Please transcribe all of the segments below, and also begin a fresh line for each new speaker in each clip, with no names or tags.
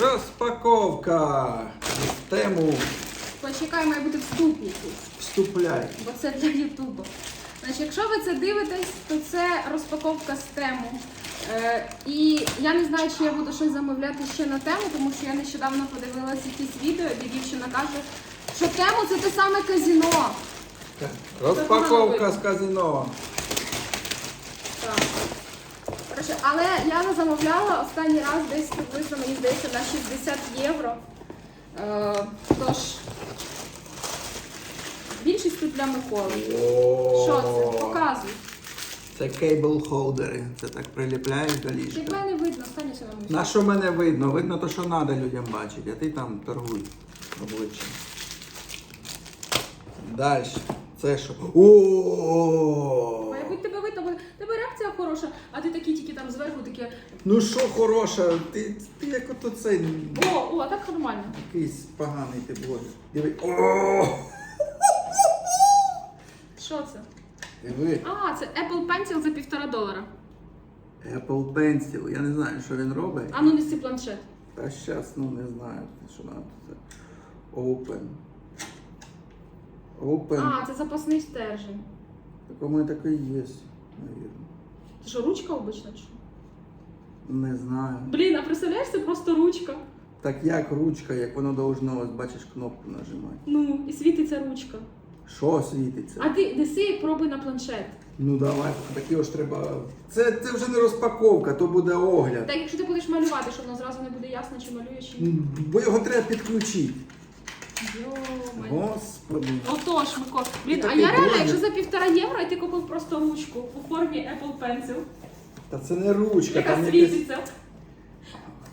Розпаковка. Систему
Почекай, має бути вступ якийсь,
вступляй.
бо це для Ютубу. Значить, якщо ви це дивитесь, то це розпаковка з тему. Е, і я не знаю, чи я буду щось замовляти ще на тему, тому що я нещодавно подивилася якісь відео, де дівчина каже, що тему це те саме казіно.
Розпаковка з казино.
Коротше, але я не замовляла останній раз десь приблизно, мені здається, на 60 євро. Е, тож, більшість тут для Миколи. Що це? Показуй.
Це кейбл холдери. Це так приліпляєш до
Як
ліжка.
мене видно, останнє що нам
На що мене видно? Видно то, що треба людям бачити, а ти там торгуй обличчям. Далі. Це що? О!
Бо тебе реакція хороша, а ти такий тільки там зверху таке.
Ну що хороша, ти, ти як ото цей
О, о, так нормально.
якийсь поганий ти блогер. Диви. О!
Що це?
Диви.
А, це Apple Pencil за півтора долара.
Apple Pencil. Я не знаю, що він робить.
А ну неси планшет.
А зараз, ну не знаю, що нам тут. Open. Open.
А, це запасний стержень.
Так у мене такий є, навірно.
Це що, ручка обична? чи?
Не знаю.
Блін, а представляєш, це просто ручка.
Так як ручка, як воно должно, ось бачиш, кнопку нажимати.
Ну, і світиться ручка.
Що світиться?
А ти неси, пробуй на планшет.
Ну давай, такі ж треба. Це, це вже не розпаковка, то буде огляд.
Так, якщо ти будеш малювати, що воно зразу не буде ясно, чи малюєш, чи ні.
Бо його треба підключити. Господи.
Отож, Микола. Блін, а
Такий
я реально, якщо за півтора євро, і ти купив просто ручку у формі Apple Pencil,
Та це не ручка,
яка
там якесь.
світиться.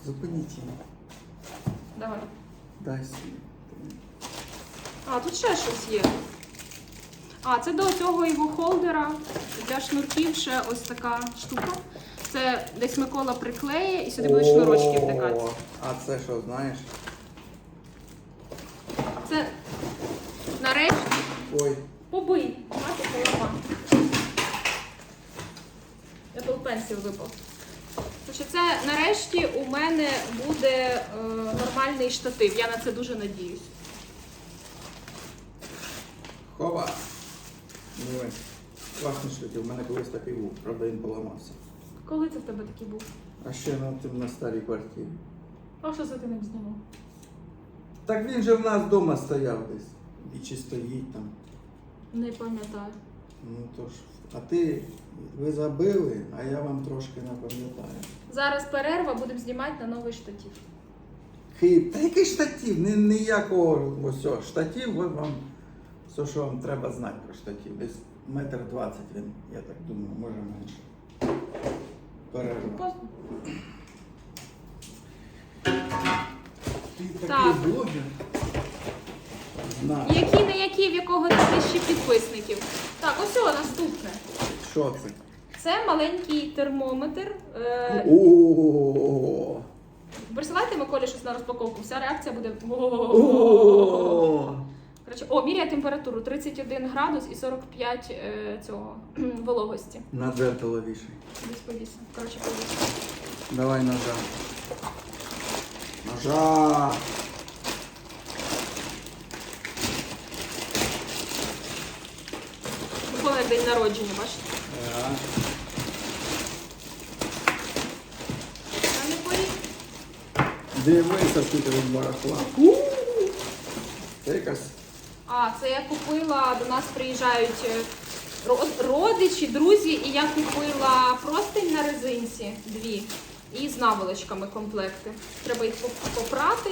Зупиніть її.
Давай.
Дай сюди.
А, тут ще щось є. А, це до цього його холдера для шнурків ще ось така штука. Це десь Микола приклеє і сюди будуть шнурочки втикати.
А це що, знаєш?
Це нарешті
Ой,
побий. Мати голова. Apple Pencil випав. Тож це нарешті у мене буде е, нормальний штатив. Я на це дуже надіюсь.
хова. Диви. Класний штатив. У мене колись такий був, правда він поламався.
Коли це в тебе такий був?
А ще на, тим на старій квартирі.
А що за ти ним знімав?
Так він же в нас вдома стояв десь. І чи стоїть там.
Не пам'ятаю.
Ну то ж. А ти, ви забили, а я вам трошки напам'ятаю.
Зараз перерва, будемо знімати на новий штатив.
Хип. Та який штатив? Ні, ніякого ось штатив, ви вам все, що вам треба знати про штатив. Десь метр двадцять він, я так думаю, може менше. Перерва.
Поздно.
Ти такий
Так.
блогер. Знаю.
Які не які, в якого тисячі підписників. Так, ось о, наступне.
Що це?
Це маленький термометр. Е,
О.
Присилайте Миколі щось на розпаковку. Вся реакція буде.
О.
Коротше, о, міряє температуру 31 градус і 45 е, цього вологості.
На дзеркало вішай.
Десь повісимо. Коротше, повісимо.
Давай ножа. Ножа.
Микола як день народження, бачите? Не.
Дивися, скільки від барахла. Це якась.
А, це я купила, до нас приїжджають е, родичі, друзі, і я купила простинь на резинці дві і з наволочками комплекти. Треба їх попрати.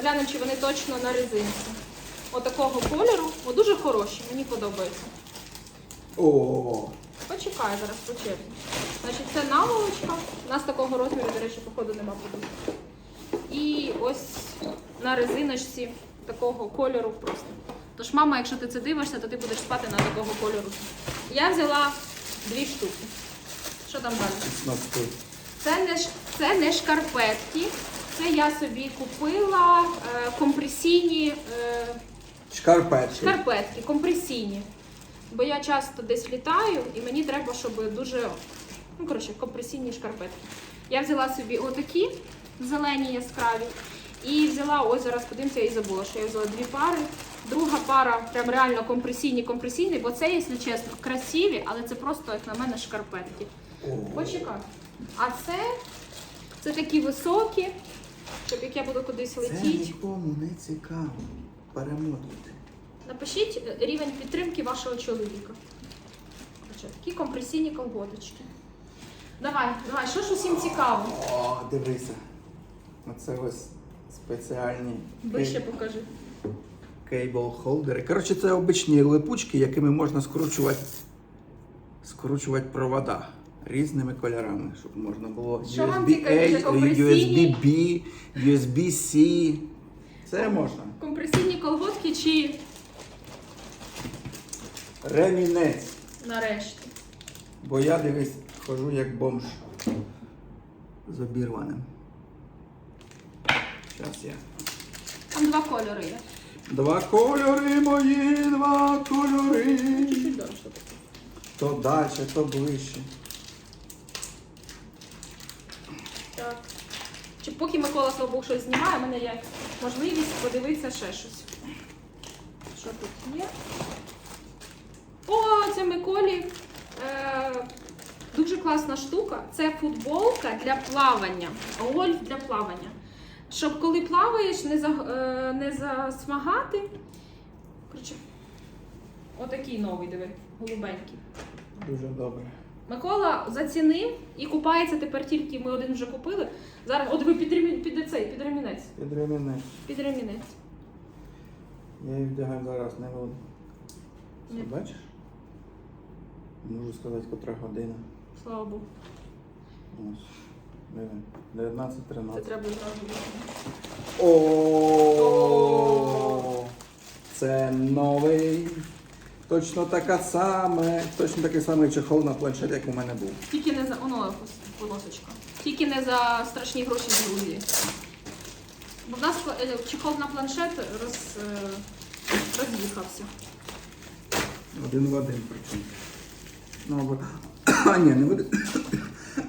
Глянемо, чи вони точно на резинці. Отакого кольору. О, дуже хороші, мені подобається.
О.
Почекай зараз по черзі. Значить, це наволочка. У нас такого розміру, до речі, походу нема подушки. І ось на резиночці такого кольору просто. Тож, мама, якщо ти це дивишся, то ти будеш спати на такого кольору. Я взяла дві штуки. Що там далі? Це не, це не шкарпетки. Це я собі купила е, компресійні е,
Шкарпетки.
шкарпетки, компресійні. Бо я часто десь літаю, і мені треба, щоб дуже. Ну, коротше, компресійні шкарпетки. Я взяла собі отакі зелені яскраві. І взяла, ось зараз подивимося, я і забула, що я взяла дві пари. Друга пара прям реально компресійні, компресійні, бо це, якщо чесно, красиві, але це просто, як на мене, шкарпетки. Почекай. А це, це такі високі, щоб як я буду кудись
це
летіти.
нікому не цікаво. Перемотуйте.
Напишіть е, рівень підтримки вашого чоловіка. Такі компресійні колготочки. Давай, давай, що ж усім цікаво?
О, дивися. Оце ось спеціальні
Вище покажи.
кейбл холдери. Коротше, це обичні липучки, якими можна скручувати, скручувати провода різними кольорами, щоб можна було USB-A. USB-B, USB-C. Це можна.
Компресійні колготки чи
Ремінець.
нарешті?
Бо я дивись, хожу як бомж з обірваним. Зараз я.
Там два кольори є.
Два кольори мої, два кольори.
Чуть-чуть.
То далі, то ближче.
Так. Чи поки Микола слава Богу, щось знімає, у мене є можливість подивитися ще щось. Що тут є? О, це Миколі. Е, дуже класна штука. Це футболка для плавання. Гольф для плавання. Щоб коли плаваєш, не, за, е, не засмагати. Коротше, отакий новий, диви, голубенький.
Дуже добре.
Микола зацінив і купається тепер тільки ми один вже купили. Зараз, от ви під, під цей, під ремінець.
Під ремінець.
Під ремінець.
Я їх вдягаю зараз не буду.
Ні.
Це бачиш? Можу сказати, котра година.
Слава Богу.
Ось. Диви. 19
Це треба зразу.
О, це новий. Точно така саме, точно такий самий чехол на планшет, як у мене був.
Тільки не за. Оно полосочка. Тільки не за страшні гроші з Грузії. Бо в нас е, чехол на планшет роз, е, роз'їхався.
Один в один причому. Ну, або... А, ні, не буде.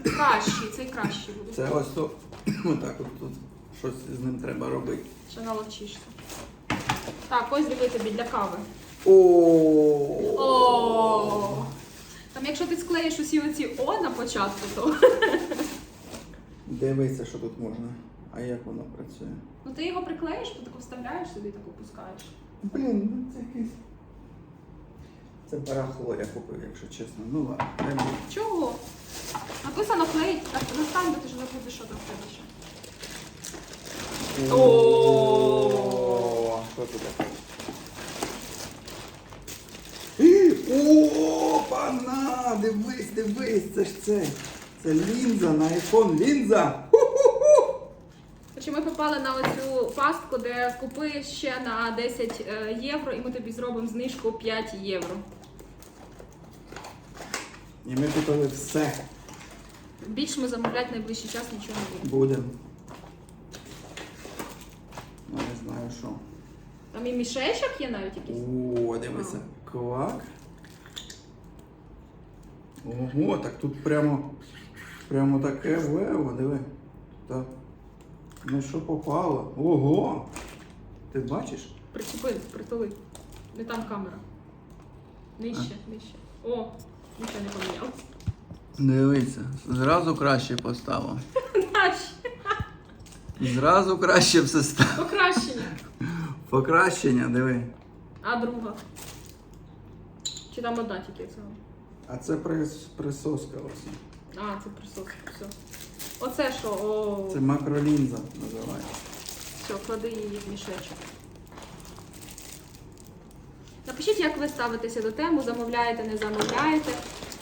Кращий, цей кращий буде.
Це ось то. Отак от тут щось з ним треба робити.
Ще наловчишся. Так, ось диви тобі для кави.
О.
Там якщо ти склеїш усі оці О на початку, то
Дивися, що тут можна. А як воно працює?
ну ти його приклеїш, ти тако вставляєш собі, так опускаєш.
Блін, ну це якийсь. Це барахло я купив, якщо чесно. Ну ладно, дай мені.
Чого? Написано клеїть, так достань, бо ти ж забудеш, що там в тебе ще.
О, Що тут таке? І, О, пана! Дивись, дивись, це ж це. Це лінза на iPhone. Лінза! Ху-ху-ху!
Хоча ми попали на оцю пастку, де купи ще на 10 е, євро, і ми тобі зробимо знижку 5 євро.
І ми купили все.
Більше ми замовляти найближчий час нічого не будемо.
Будем. Я не знаю що.
Там і мішечок є навіть якийсь.
О, дивися. Квак. Ого, так тут прямо, прямо таке вево, диви. Так. Ну що попало? Ого! Ти бачиш?
Причепи, притули. Не там камера. Нижче, нижче. О, нічого не помінялося.
Дивися, зразу краще поставив.
Наші.
Зразу краще все стало.
Покращення.
Покращення, диви.
А друга. Чи там одна тільки це?
А це прис- присоска ось.
А, це присоска. Все. Оце що? О,
Це макролінза називається.
все, клади її в мішечок. Напишіть, як ви ставитеся до теми, замовляєте, не замовляєте.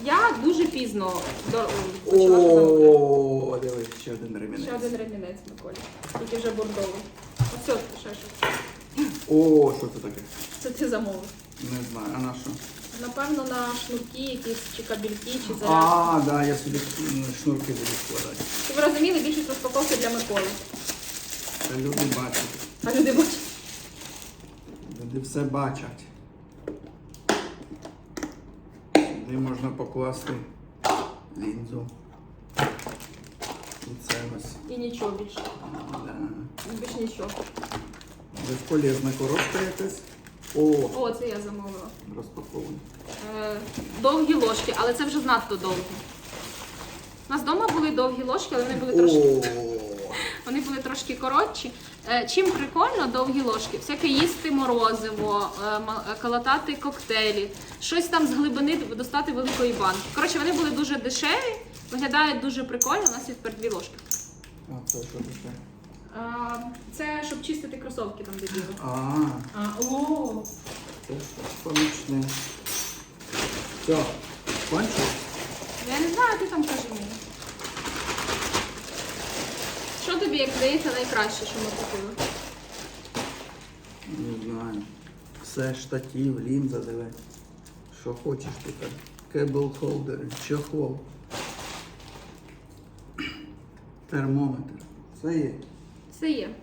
Я дуже пізно до... почала замовляти.
О, дивись, ще один ремінець.
Ще один ремінець Миколі. Тільки вже бордовий. Оце от ще щось.
О, що це таке?
Це ти замовив.
Не знаю, а на що?
Напевно, на шнурки якісь чи кабельки, чи зарядки.
А, да, я собі м, шнурки буду складати.
Щоб ви розуміли, більшість розпаковки для Миколи.
Це люди бачать.
А люди бачать.
Люди все бачать. Сюди можна покласти лінзу. І це ось.
І нічого більше.
Да.
Більш нічого.
Безполезна коробка якась. О,
О, це я замовила.
розпаковуй.
Е, довгі ложки, але це вже знадто довгі. У нас вдома були довгі ложки, але вони були трошки,
О,
вони були трошки коротші. Е, чим прикольно довгі ложки? Всяке їсти морозиво, е, е, колотати коктейлі, щось там з глибини достати великої банки. Коротше, вони були дуже дешеві, виглядають дуже прикольно. У нас є тепер дві ложки.
а це що таке?
Це щоб чистити кросовки там де біло.
А,
А, о,
це помічне. Все, кончив?
я не знаю, ти там кажи мені. Що тобі, як здається, найкраще, що ми купили?
Не знаю. Все штатив, лінза, диви. Що хочеш тут. Кебл холдери, чохол. Термометр. Все є.
Все є.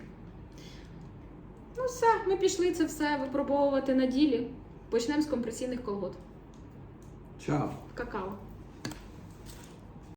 Ну все, ми пішли це все випробовувати на ділі. Почнемо з компресійних колгот.
Чао.
Какао.